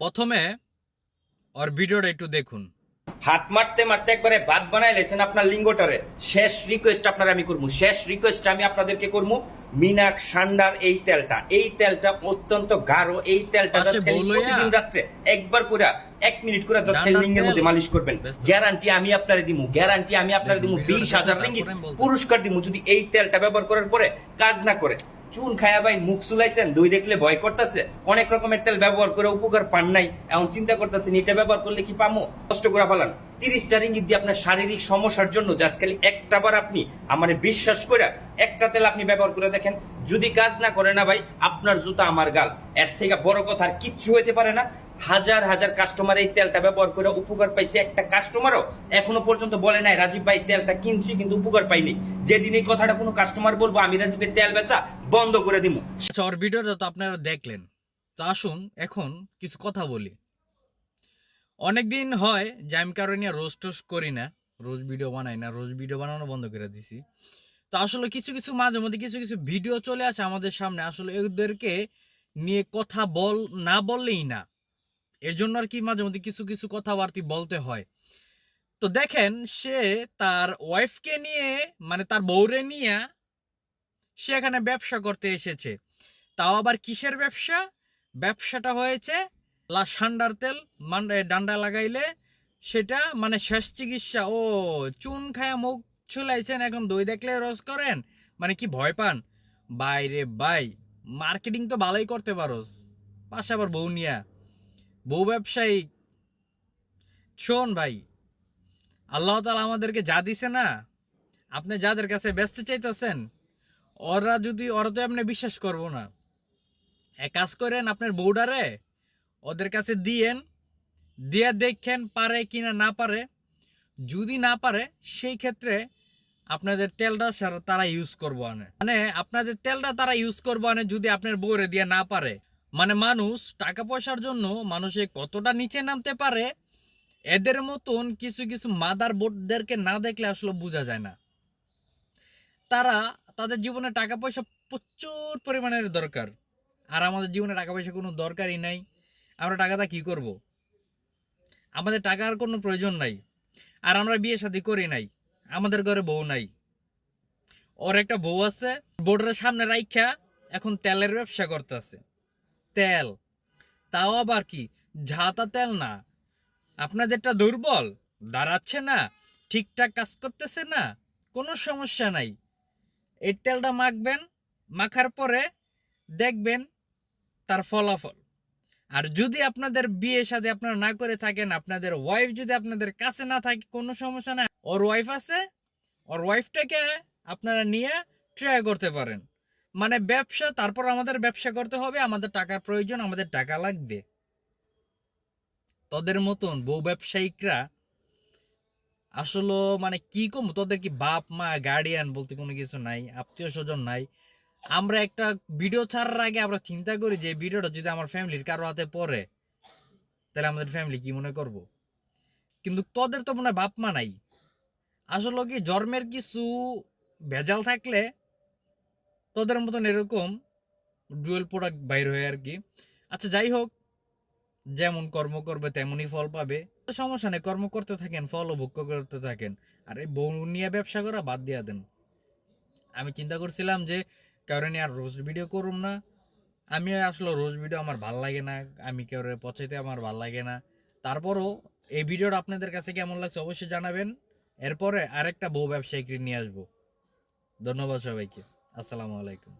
প্রথমে ওর ভিডিওটা একটু দেখুন। হাত মারতে মারতে একবারে ভাত বানাই লেছেন আপনার লিঙ্গটারে। শেষ রিকোয়েস্ট আপনার আমি করব। শেষ রিকোয়েস্ট আমি আপনাদেরকে করব মিনাক সান্ডার এই তেলটা। এই তেলটা অত্যন্ত গাঢ়। এই তেলটা প্রতিদিন রাত্রে একবার করে এক মিনিট করে জাস্ট লিঙ্গের মধ্যে মালিশ করবেন। গ্যারান্টি আমি আপনারে দিমু। গ্যারান্টি আমি আপনারে দিমু বিশ হাজার রিঙ্গিত। পুরস্কার দিমু। যদি এই তেলটা ব্যবহার করার পরে কাজ না করে চুন খায়া ভাই মুখ চুলাইছেন, দুই দেখলে ভয় করতেছে। অনেক রকমের তেল ব্যবহার করে উপকার পান নাই, এখন চিন্তা করতেছেন এটা ব্যবহার করলে কি পামো? কষ্ট করে পালান তিরিশটা রিঙ্গিত দিয়ে আপনার শারীরিক সমস্যার জন্য জাস্ট খালি একটা বার আপনি আমার বিশ্বাস করে একটা তেল আপনি ব্যবহার করে দেখেন। যদি কাজ না করে না ভাই, আপনার জুতা আমার গাল। এর থেকে বড় কথা আর কিচ্ছু হইতে পারে না। হাজার হাজার কাস্টমার এই তেলটা ব্যবহার করে উপকার পাইছে একটা কাস্টমারও এখনও পর্যন্ত বলে নাই, রাজীব ভাই, তেলটা কিনছি কিন্তু উপকার পাইনি। যেদিন এই কথাটা কোনো কাস্টমার বলব, আমি রাজীবের তেল বেচা বন্ধ করে দিব আচ্ছা ওর ভিডিওটা তো আপনারা দেখলেন। তো আসুন, এখন কিছু কথা বলি। অনেকদিন হয় যে আমি কারও নিয়ে রোজ টোজ করি না রোজ ভিডিও বানাই না রোজ ভিডিও বানানো বন্ধ করে দিছি। তো আসলে কিছু কিছু মাঝে মধ্যে কিছু কিছু ভিডিও চলে আসে আমাদের সামনে, আসলে এদেরকে নিয়ে কথা বল, না বললেই না। এর জন্য আর কি মাঝে মধ্যে কিছু কিছু কথাবার্তি বলতে হয়। তো দেখেন, সে তার ওয়াইফকে নিয়ে মানে তার বউরে নিয়ে, সে এখানে ব্যবসা করতে এসেছে। তাও আবার কিসের ব্যবসা? ব্যবসাটা হয়েছে লা সান্ডার তেল মানে ডান্ডা লাগাইলে সেটা মানে শেষ চিকিৎসা। ও, চুন খায়া মুখ ছুলাইছেন, এখন দই দেখলে রস করেন? মানে কি ভয় পান? বাইরে বাই মার্কেটিং তো ভালোই করতে পারোস। পাশে আবার বউ নিয়া। বউ ব্যবসায়ী। শোন ভাই, আল্লাহ তালা আমাদেরকে যা দিছে না, আপনি যাদের কাছে ব্যস্ত চাইতেছেন, ওরা যদি, ওরা তো আপনি বিশ্বাস করব না। এক কাজ করেন, আপনার বউডারে ওদের কাছে দিয়েন, দিয়ে দেখেন পারে কিনা না পারে। যদি না পারে, সেই ক্ষেত্রে আপনাদের তেলটা তারা ইউজ করব আনে। মানে আপনাদের তেলটা তারা ইউজ করব আনে যদি আপনার বউরে দিয়ে না পারে। মানে মানুষ টাকা পয়সার জন্য মানুষে কতটা নিচে নামতে পারে, এদের মতন কিছু কিছু মাদার বোর্ডদেরকে না দেখলে আসলে বোঝা যায় না। তারা তাদের জীবনে টাকা পয়সা প্রচুর পরিমাণের দরকার। আর আমাদের জীবনে টাকা পয়সা কোনো দরকারই নাই। আমরা টাকাটা কি করব? আমাদের টাকার কোনো প্রয়োজন নাই। আর আমরা বিয়ে শাদী করি নাই। আমাদের ঘরে বউ নাই। ওর একটা বউ আছে বোর্ডের সামনে রাইখা এখন তেলের ব্যবসা করতেছে। তেল। তাও আবার কি? ঝাতা তেল না। আপনাদেরটা দুর্বল। দাঁড়াচ্ছে না। ঠিকঠাক কাজ করতেছে না। কোনো সমস্যা নাই। এই তেলটা মাখবেন। মাখার পরে দেখবেন তার ফলাফল। আর যদি আপনাদের বিয়ে সাথে আপনারা না করে থাকেন, আপনাদের ওয়াইফ যদি আপনাদের কাছে না থাকে, কোনো সমস্যা না ওর ওয়াইফ আছে। ওর ওয়াইফটাকে আপনারা নিয়ে ট্রাই করতে পারেন। মানে ব্যবসা, তারপর আমাদের ব্যবসা করতে হবে, আমাদের টাকার প্রয়োজন, আমাদের টাকা লাগবে। তোদের মতন বউ ব্যবসায়িকরা আসলে মানে কি কম তোদের কি বাপ, মা গার্ডিয়ান বলতে কোনো কিছু নাই আত্মীয় স্বজন নাই। আমরা একটা ভিডিও ছাড়ার আগে আমরা চিন্তা করি যে ভিডিওটা যদি আমার ফ্যামিলির কারও হাতে পড়ে, তাহলে আমাদের ফ্যামিলি কি মনে করব? কিন্তু তোদের তো মনে বাপ মা নাই। আসলে কি, জন্মের কিছু ভেজাল থাকলে তোদের মতন এরকম ডুয়েল প্রোডাক্ট বাইর হয় আর কি। আচ্ছা যাই হোক, যেমন কর্ম করবে তেমনই ফল পাবে। সমস্যা নেই, কর্ম করতে থাকেন, ফল ভোগ করতে থাকেন। আর এই বউ নিয়ে ব্যবসা করা বাদ দিয়া দেন। আমি চিন্তা করছিলাম যে কারণে আর রোজ ভিডিও করুম না। আমি আসলে রোজ ভিডিও আমার ভালো লাগে না, আমি কেউ পচাইতে আমার ভালো লাগে না। তারপরও এই ভিডিওটা আপনাদের কাছে কেমন লাগছে অবশ্যই জানাবেন। এরপরে আরেকটা বউ ব্যবসায়িক নিয়ে আসব। ধন্যবাদ সবাইকে। আসসালামু আলাইকুম।